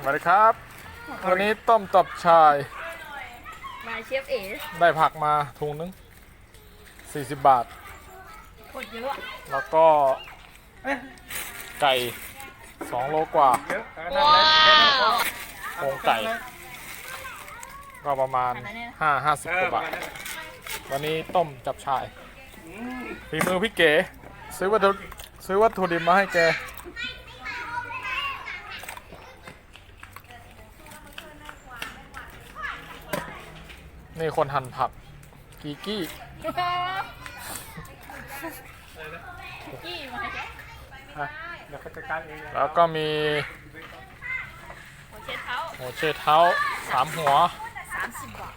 สวัสดีครับ วันนี้ต้มตับชาย มาเชฟเอ๋ได้ผักมาถุงนึง 40 บาทกดเยอะแล้วก็ไก่ 2 โลกว่าเยอะว้าวโครงไก่ ก็ประมาณ 5 50กว่าบาท วันนี้ต้มจับชายฝีมือพี่เก๋ ซื้อวัตถุซื้อวัตถุดิบมาให้แก นี่คนหั่นผักกีกี้กี้มาเชฟเดี๋ยวเขาจัดการเองแล้วก็มีหัวเชฟเท้าหัวเชเท้าสามหัวสามสิบบาท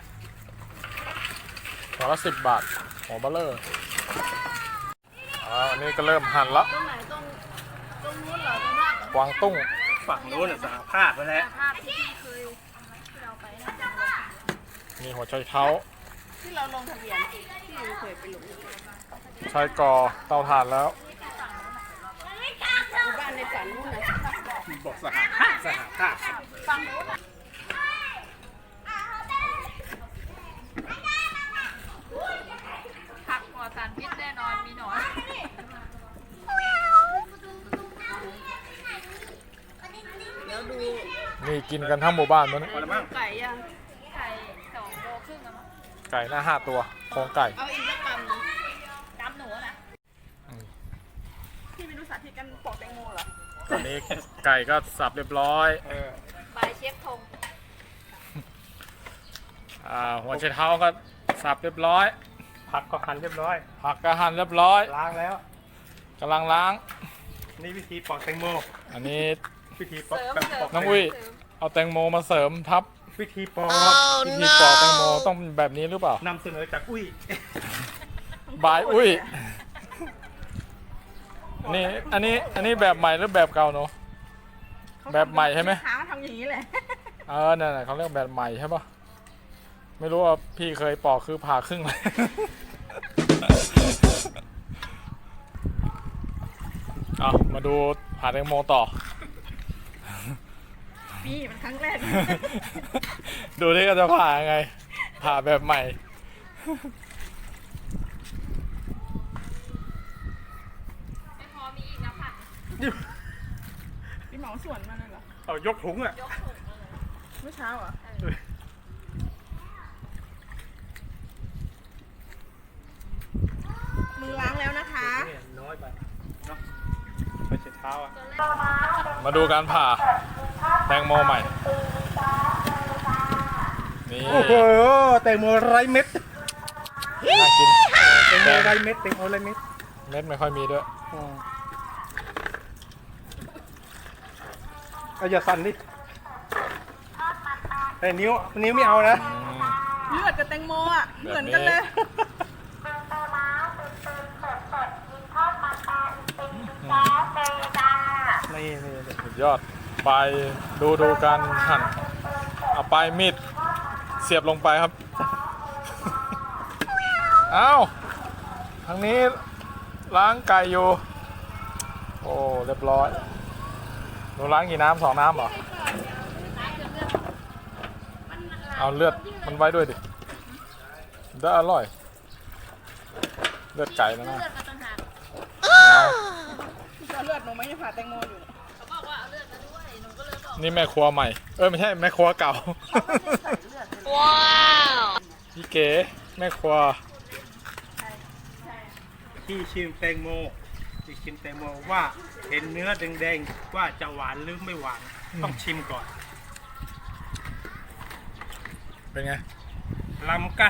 หัวละสิบบาทหัวเบลเลอร์อ่าอันนี้ก็เริ่มหั่นละตรงไหนตรงตรงนู้นเหรอตรงหน้ากวางตุ้งฝั่งนู้นน่ะสหภาพไปแล้ว ภาพที่พี่เคยที่เราไปนะ มีหัวไชเท้า ที่เราลงทะเบียนที่เราเคยไปลงใช้กอเตาถ่านแล้ว หมู่บ้านในฝันนู่นนะบอกสหภาพสหภาพฟังนู้นผักปลอดสารพิษแน่นอนมีหนอนเดี๋ยวดู นี่กินกันทั้งหมู่บ้านมันยพอแล้วมั้งไก่ยังไก่สองโลครึ่งอะมั้ง ไก่หน้าห้าตัวโครงไก่เอาอีกสักกำหนึงกำหนูอะนะอืมพี่ไม่รู้สาธิตกันปอกแตงโมเหรอตอนนี้ไก่ก็สับเรียบร้อยเออบายเชฟธงอ่าหัวไชเท้าก็สับเรียบร้อย ผักก็หั่นเรียบร้อย ผักก็หั่นเรียบร้อยล้างแล้ว กำลังล้าง นี่วิธีปอกแตงโม อันนี้ วิธีปอกเสริมแบบเสริปอมกน้องอุ้ย เอาแตงโมมาเสริมทับ วิธีปอกวิธีปอกแตงโมต้องแบบนี้หรือเปล่า นำเสนอจากอุ้ย บายอุ้ย นี่อันนี้อันนี้แบบใหม่หรือแบบเก่าเนาะ แบบใหม่ใช่ไหม ขาทำอย่างนี้แหละเออนั่นน่ะเขาเรียกแบบใหม่ใช่ปะไม่รู้ว่าพี่เคยปอกคือผ่าครึ่งเลย เอามาดูผ่าแตงโมต่อ นี่มันครั้งแรก ดูที่ก็จะผ่ายังไง ผ่าแบบใหม่ ไม่พอมีอีกนะผักพี่หมอสวนมาเลยเหรอ เอายกถุงอะ ยกถุงมาเลยเมื่อเช้าเหรอะมือล้างแล้วนะคะเนี่ยน้อยไปเนาะไปเช็ดเท้าอะ มาดูการผ่าแตงโมใหม่ นี่โอ้โหแตงโมไร้เม็ดน่ากินแตงโมไร้เม็ดแตงโมไร้เม็ดเม็ดไม่ค่อยมีด้วยอ๋อเอาอย่าสั่นดิแต่นิ้วนิ้วไม่เอานะ อืม เลือดกับแตงโมอะ เหมือนกันเลย นี่นี่นี่สุดยอด ไปดูดูการหั่นเอาไปลายมีดเสียบลงไปครับเอ้าทางนี้ล้างไก่อยู่ โอ้เรียบร้อยหนูล้างกี่น้ำสองน้ำเหรอ เอาเลือดมันไว้ด้วยดิได้อร่อย เลือดไก่นะนะ เลือดมาต่างหากเอาเลือดหนูไม่ได้ผ่าแตงโมอยู่ นี่แม่ครัวใหม่ เอ้ยไม่ใช่แม่ครัวเก่า ว้าวพี่เก๋แม่ครัวที่ชิมแตงโมที่ชิมแตงโมว่าเห็นเนื้อแดงๆว่าจะหวานหรือไม่หวาน ต้องชิมก่อนเป็นไงลำกะ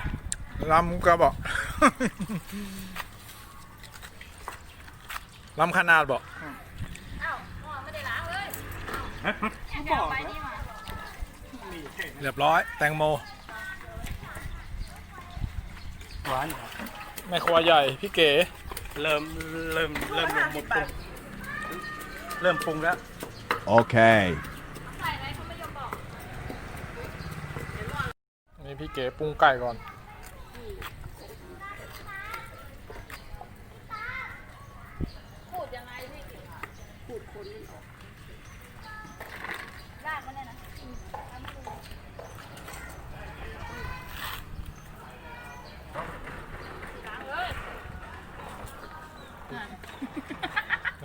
ลำกระบอกลำขนาดบอกอ้าวหม้อไม่ได้ล้างเลย ฮะแอบเอาไปนี่มานี่แค่นั้นเรียบร้อย แตงโม หวานเหรอแม่ครัวใหญ่ พี่เก๋ เริ่มเริ่มเริ่มลงหมดปรุงเริ่มปรุงแล้ว Okay. ใส่อะไรเขาไม่ยอมบอกนี่พี่เก๋ปรุงไก่ก่อน ขูดยังไงพี่ขูดคนมันออกรากมันเนี่ยนะ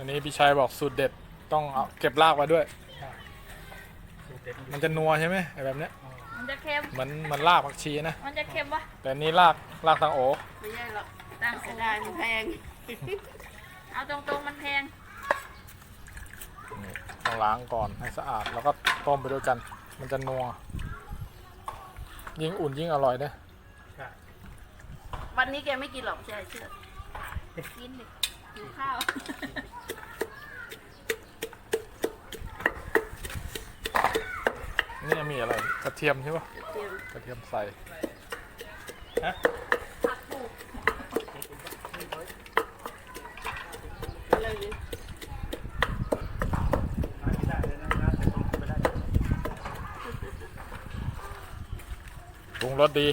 นนี้พี่ชัยบอกสูตรเด็ดต้องเอาเก็บรากไว้ด้วยสูตรเด็ดมันจะนัวใช่ไหมไอ้แบบเนี้ยมันจะเค็ม เหมือนเหมันรากผักชีนะ มันจะเค็มปะแต่อันนี้รากรากตังโอไม่ใช่หรอกต่างเสีเสียยดาดายยมันแพงเอาตรงๆมันแพงนี่ต้องล้างก่อนให้สะอาดแล้วก็ต้มไปด้วยกัน มันจะนัว ยิ่งอุ่นยิ่งอร่อยเนอะใช่วันนี้แกไม่กินหรอกใช่เชื่อกินดิ หิวข้าว นี่มีอะไรกระเทียมใช่ปะเตรียมกระเทียมใส่ฮะอะไรนี่ไม่ได้เลยนะนะแต่ผมไม่ได้ปรุงรสดี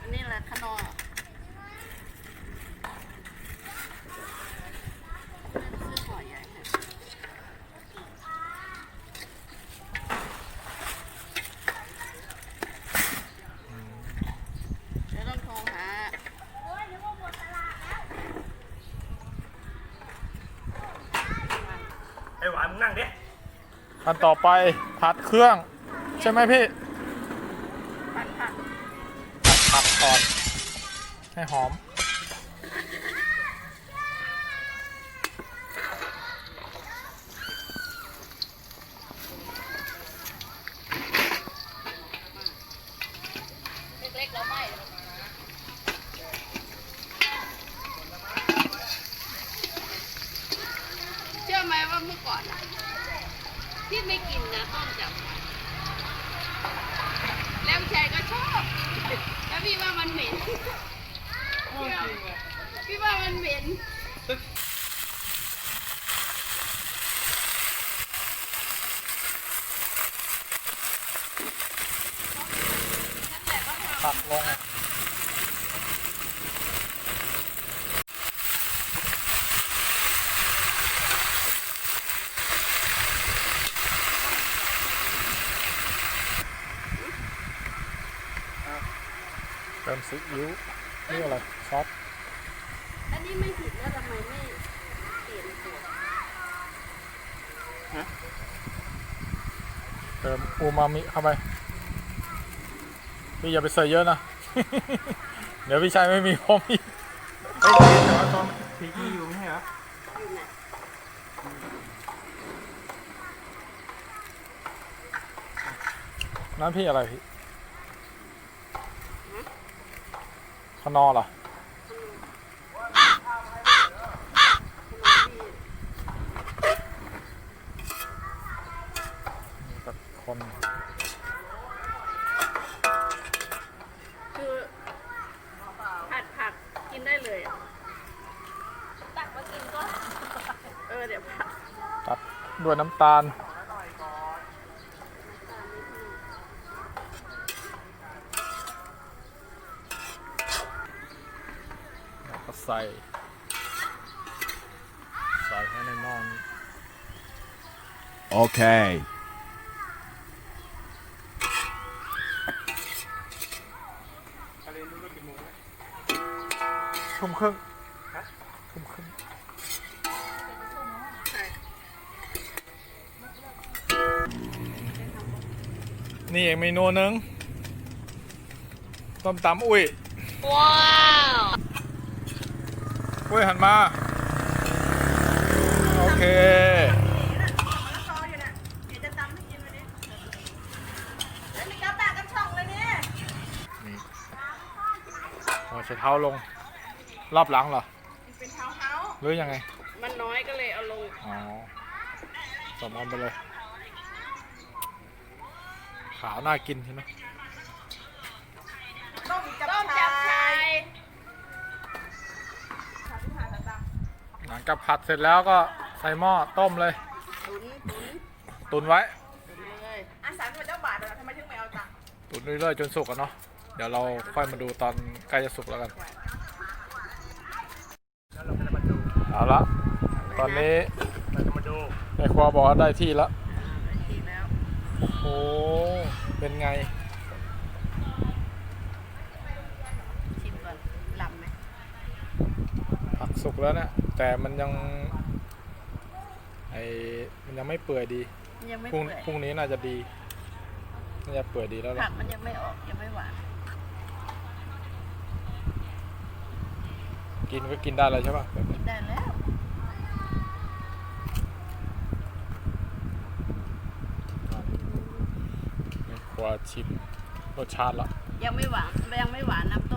อันนี้แหละขนอซื้อห่อใหญ่ค่ะเดี๋ยวต้องโทรหา ไอ้หวานมึงนั่งดิ อันต่อไปผัดเครื่อง ใช่ไหมพี่ ผัดผักผัดก่อน ให้หอม เล็กๆแล้วไม่เชื่อไหมว่าเมื่อก่อนอะ พี่ไม่กินนะต้มจับแล้วชายก็ชอบแล้วพี่ว่ามันเหม็นพี่ว่าพี่ว่ามันเหม็นผัดลง ซีอิ๊วนี่อะไรซอสอันนี้ไม่ผิดแล้วทำไมไม่เปลี่ยนตัวเติมอูมามิเข้าไปพี่อย่าไปใส่เยอะนะ เดี๋ยวพี่ชายไม่มีพร้อมอีกเฮ้ยแต่ว่าตอนพีจีอยู่ไม่ใช่เหรออยู่ไหนนั่นพี่อะไรพี่ ขนอเหรอนี่กับคนคือผัดผักกินได้เลยอะตักมากินก็ เออเดี๋ยวผัดตัดด้วยน้ำตาล แล้วก็ ใส่ใส่ให้ในหม้อนี้ Okay. ทะเลนู้นก็กี่โมงแล้วทุ่มครึ่งฮะทุ่มครึ่งใช่นี่เองเมนูหนึงต้มตำอุ้ย ว้าว อุ้ยหันมา โอเคมะละกออยู่น่ะเดี๋ยวจะตำให้กินวันนี้แล้วมีกระแตกกันช่องเลยเนี่ยนี่เอาใช้เท้าลง รอบหลังเหรอมันเป็นเท้าเท้าหรือยังไง มันน้อยก็เลยเอาลง อ๋อสมกันไปเลย ขาวน่ากินใช่ไหมต้มจับต้มจับชาย หลังจากผัดเสร็จแล้วก็ใส่หม้อต้มเลย ตุ๋นตุ๋นตุนไว้ ตุ๋นเลยอาสาเป็นเจ้าบาทเหรอทำไมถึงไม่เอาตังค์ตุนเรื่อยๆจนสุกอะเนาะ เดี๋ยวเราค่อยมาดูตอนใกล้จะสุกแล้วกัน แล้วเราก็จะมาดูเอาละ ตอนนี้เราจะมาดูแม่ครัวบอกว่าได้ที่แล้วได้ทีแล้วโอ้โห เป็นไง ชิมก่อนลำไหมสุกแล้วเนะ แต่มันยังไอมันยังไม่เปื่อยดียังไม่พรุ่งเปื่อยพรุ่งนี้น่าจะดีน่าจะเปื่อยดีแล้วผัล่ะกมันยังไม่ออกยังไม่หวานกินก็กินได้เลยใช่ป่ะแบบนี้ได้แล้วไม่ครัวชิมรสชาติละยังไม่หวานยังไม่หวานน้ำ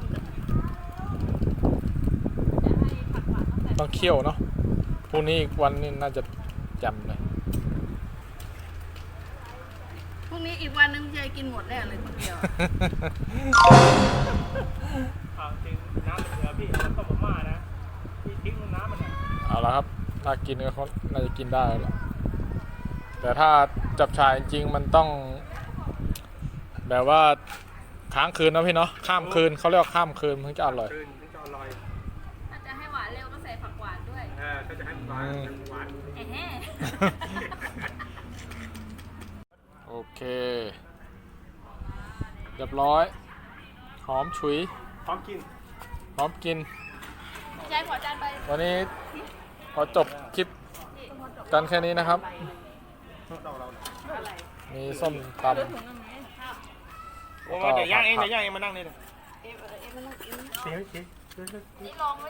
ต้มกันต้องเคี่ยวเนาะพรุ่งนี้อีกวันนี้น่าจะจำเลยพรุ่งนี้อีกวันนึงยายกินหมดแน่เลยคนเดียว เอาจริงน้ำเหลือพี่เอาต้มมาม่านะพี่ทิ้งน้ำมันน่ะเอาละครับถ้ากินก็เขาน่าจะกินได้แล้วล่ะแต่ถ้าจับชายจริงๆมันต้อง แบบว่าค้างคืนนะพี่เนาะข้ามคืนเขาเรียกว่าข้ามคืนมันจะอร่อย คืน อถ้าจะให้หวานอืมหวานแอะแห่โอเค เรียบร้อย หอมฉุย พร้อมกินพร้อมกิน ยายขอจานไปวันนี้ขอจบคลิปกันแค่นี้นะครับ มีส้มตำ โอ้มาเดี๋ยวย่างเองเดี๋ยวย่างเองมานั่งนี่เลยเอ๊ะเอ๊ะมันต้องกินเดี๋ยวเดี๋ยว นี่ลองไว้